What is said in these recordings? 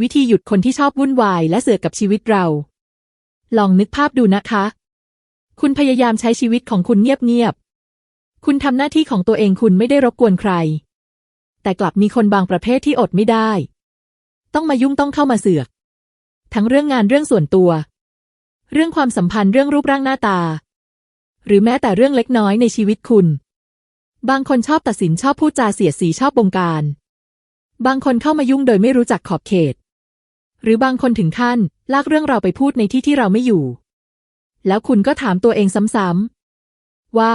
วิธีหยุดคนที่ชอบวุ่นวายและเสือกกับชีวิตเรา ลองนึกภาพดูนะคะ คุณพยายามใช้ชีวิตของคุณเงียบๆ คุณทำหน้าที่ของตัวเองคุณไม่ได้รบกวนใคร แต่กลับมีคนบางประเภทที่อดไม่ได้ ต้องมายุ่งต้องเข้ามาเสือก ทั้งเรื่องงานเรื่องส่วนตัว เรื่องความสัมพันธ์เรื่องรูปร่างหน้าตา หรือแม้แต่เรื่องเล็กน้อยในชีวิตคุณ บางคนชอบตัดสินชอบพูดจาเสียดสีชอบบงการ บางคนเข้ามายุ่งโดยไม่รู้จักขอบเขต หรือบางคนถึงขั้น ลากเรื่องเราไปพูดในที่ที่เราไม่อยู่ แล้วคุณก็ถามตัวเองซ้ำๆว่า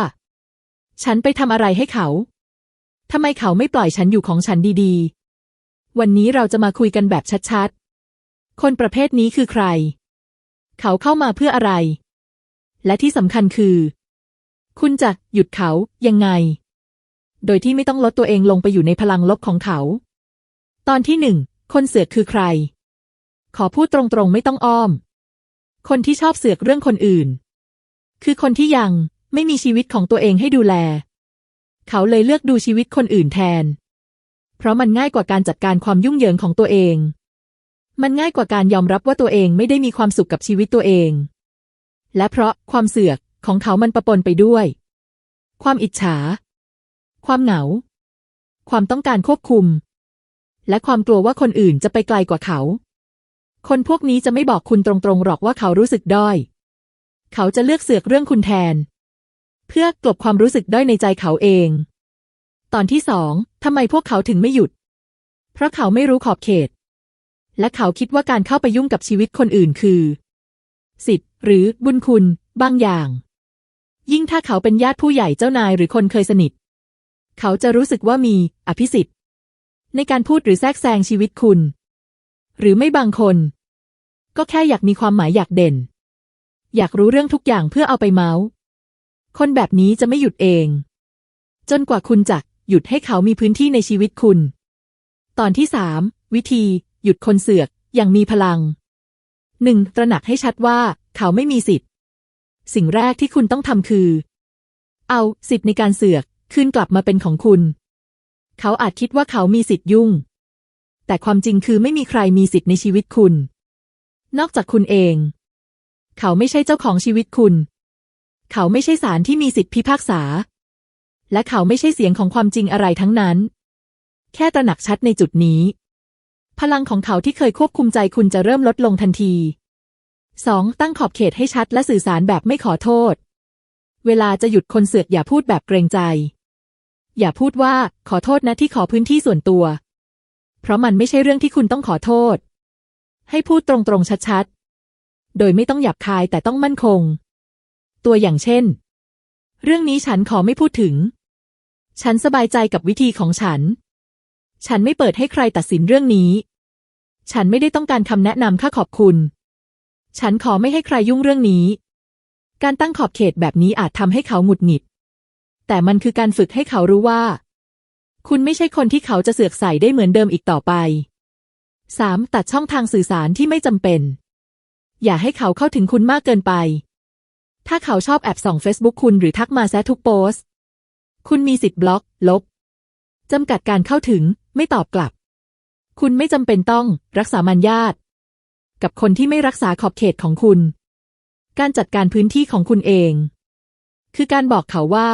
ฉันไปทำอะไรให้เขาทำไมเขาไม่ปล่อยฉันอยู่ของฉันดีๆ วันนี้เราจะมาคุยกันแบบชัดๆ คนประเภทนี้คือใคร เขาเข้ามาเพื่ออะไร และที่สำคัญคือ คุณจะหยุดเขายังไง โดยที่ไม่ต้องลดตัวเองลงไปอยู่ในพลังลบของเขา ตอนที่หนึ่ง คนเสือกคือใคร ขอพูดตรงๆไม่ต้องอ้อม คนที่ชอบเสือกเรื่องคนอื่น คือคนที่ยังไม่มีชีวิตของตัวเองให้ดูแล เขาเลยเลือกดูชีวิตคนอื่นแทน เพราะมันง่ายกว่าการจัดการความยุ่งเหยิงของตัวเอง มันง่ายกว่าการยอมรับว่าตัวเองไม่ได้มีความสุขกับชีวิตตัวเอง และเพราะความเสือกของเขามันประปนไปด้วย ความอิจฉา ความเหงา ความต้องการควบคุม และความกลัวว่าคนอื่นจะไปไกลกว่าเขา คนพวกนี้จะไม่บอกคุณตรงๆหรอกว่าเขารู้สึกด้อย เขาจะเลือกเสือกเรื่องคุณแทน เพื่อกลบความรู้สึกด้อยในใจเขาเอง ตอนที่สองทำไมพวกเขาถึงไม่หยุด เพราะเขาไม่รู้ขอบเขต และเขาคิดว่าการเข้าไปยุ่งกับชีวิตคนอื่นคือสิทธิ์หรือบุญคุณ บางอย่าง ยิ่งถ้าเขาเป็นญาติผู้ใหญ่เจ้านายหรือคนเคยสนิท เขาจะรู้สึกว่ามีอภิสิทธิ์ ในการพูดหรือแทรกแซงชีวิตคุณ หรือไม่บางคน ก็แค่อยากมีความหมายอยากเด่น อยากรู้เรื่องทุกอย่างเพื่อเอาไปเมาส์ คนแบบนี้จะไม่หยุดเอง จนกว่าคุณจะหยุดให้เขามีพื้นที่ในชีวิตคุณ ตอนที่สามวิธี หยุดคนเสือกอย่างมีพลังหนึ่งตระหนักให้ชัดว่าเขาไม่มีสิทธิ์ สิ่งแรกที่คุณต้องทำคือ เอาสิทธิ์ในการเสือกคืนกลับมาเป็นของคุณ เขาอาจคิดว่าเขามีสิทธิ์ยุ่ง แต่ความจริงคือไม่มีใครมีสิทธิ์ในชีวิตคุณ นอกจากคุณเอง เขาไม่ใช่เจ้าของชีวิตคุณ เขาไม่ใช่ศาลที่มีสิทธิพิพากษา และเขาไม่ใช่เสียงของความจริงอะไรทั้งนั้น แค่ตระหนักชัดในจุดนี้ พลังของเขาที่เคยควบคุมใจคุณจะเริ่มลดลงทันที 2. ตั้งขอบเขตให้ชัดและสื่อสารแบบไม่ขอโทษ เวลาจะหยุดคนเสือกอย่าพูดแบบเกรงใจ อย่าพูดว่าขอโทษนะที่ขอพื้นที่ส่วนตัว เพราะมันไม่ใช่เรื่องที่คุณต้องขอโทษ ให้พูดตรงๆชัดๆ โดยไม่ต้องหยาบคายแต่ต้องมั่นคง ตัวอย่างเช่น เรื่องนี้ฉันขอไม่พูดถึง ฉันสบายใจกับวิธีของฉัน ฉันไม่เปิดให้ใครตัดสินเรื่องนี้ ฉันไม่ได้ต้องการคำแนะนำค่าขอบคุณ ฉันขอไม่ให้ใครยุ่งเรื่องนี้ การตั้งขอบเขตแบบนี้อาจทำให้เขาหงุดหงิด แต่มันคือการฝึกให้เขารู้ว่า คุณไม่ใช่คนที่เขาจะเสือกใส่ได้เหมือนเดิมอีกต่อไป 3. ตัดช่องทางสื่อสารที่ไม่จำเป็น อย่าให้เขาเข้าถึงคุณมากเกินไป ถ้าเขาชอบแอบส่องเฟซบุ๊กคุณหรือทักมาแซะทุกโพสต์ คุณมีสิทธิ์บล็อก ลบจำกัดการเข้าถึง ไม่ตอบกลับ คุณไม่จำเป็นต้อง รักษามัญญาตกับคนที่ไม่รักษาขอบเขตของคุณ การจัดการพื้นที่ของคุณเอง คือการบอกเขาว่า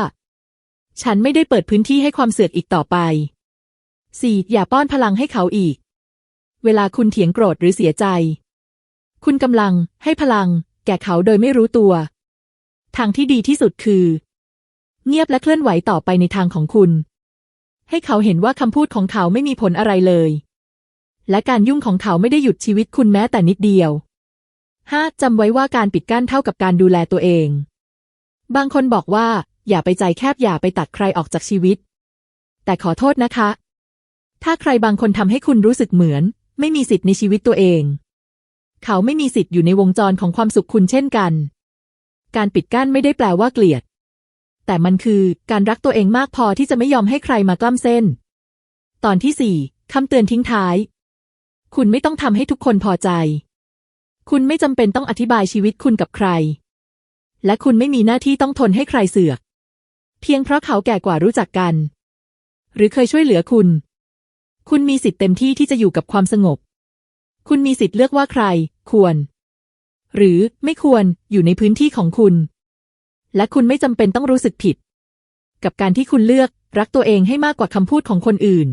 ฉันไม่ได้เปิดพื้นที่ให้ความเสือกอีกต่อไป 4. อย่าป้อนพลังให้เขาอีก เวลาคุณเถียงโกรธหรือเสียใจ คุณกำลังให้พลัง แก่เขาโดยไม่รู้ตัว ทางที่ดีที่สุดคือ เงียบและเคลื่อนไหวต่อไปในทางของคุณ ให้เขาเห็นว่าคำพูดของเขาไม่มีผลอะไรเลย และการยุ่งของเขาไม่ได้หยุดชีวิตคุณแม้แต่นิดเดียว 5. จำไว้ว่าการปิดกั้นเท่ากับการดูแลตัวเอง บางคนบอกว่า อย่าไปใจแคบอย่าไปตัดใครออกจากชีวิต แต่ขอโทษนะคะ ถ้าใครบางคนทำให้คุณรู้สึกเหมือน ไม่มีสิทธิ์ในชีวิตตัวเอง เขาไม่มีสิทธิ์อยู่ในวงจรของความสุขคุณเช่นกัน การปิดกั้นไม่ได้แปลว่าเกลียด แต่มันคือการรักตัวเองมากพอที่จะไม่ยอมให้ใครมากล้ำเส้น ตอนที่สี่คำเตือนทิ้งท้าย คุณไม่ต้องทำให้ทุกคนพอใจ คุณไม่จำเป็นต้องอธิบายชีวิตคุณกับใคร และคุณไม่มีหน้าที่ต้องทนให้ใครเสือก เพียงเพราะเขาแก่กว่ารู้จักกัน หรือเคยช่วยเหลือคุณ คุณมีสิทธิ์เต็มที่ที่จะอยู่กับความสงบ คุณมีสิทธิ์เลือกว่าใคร ควร หรือไม่ควรอยู่ในพื้นที่ของคุณ และคุณไม่จำเป็นต้องรู้สึกผิด กับการที่คุณเลือกรักตัวเองให้มากกว่าคำพูดของคนอื่น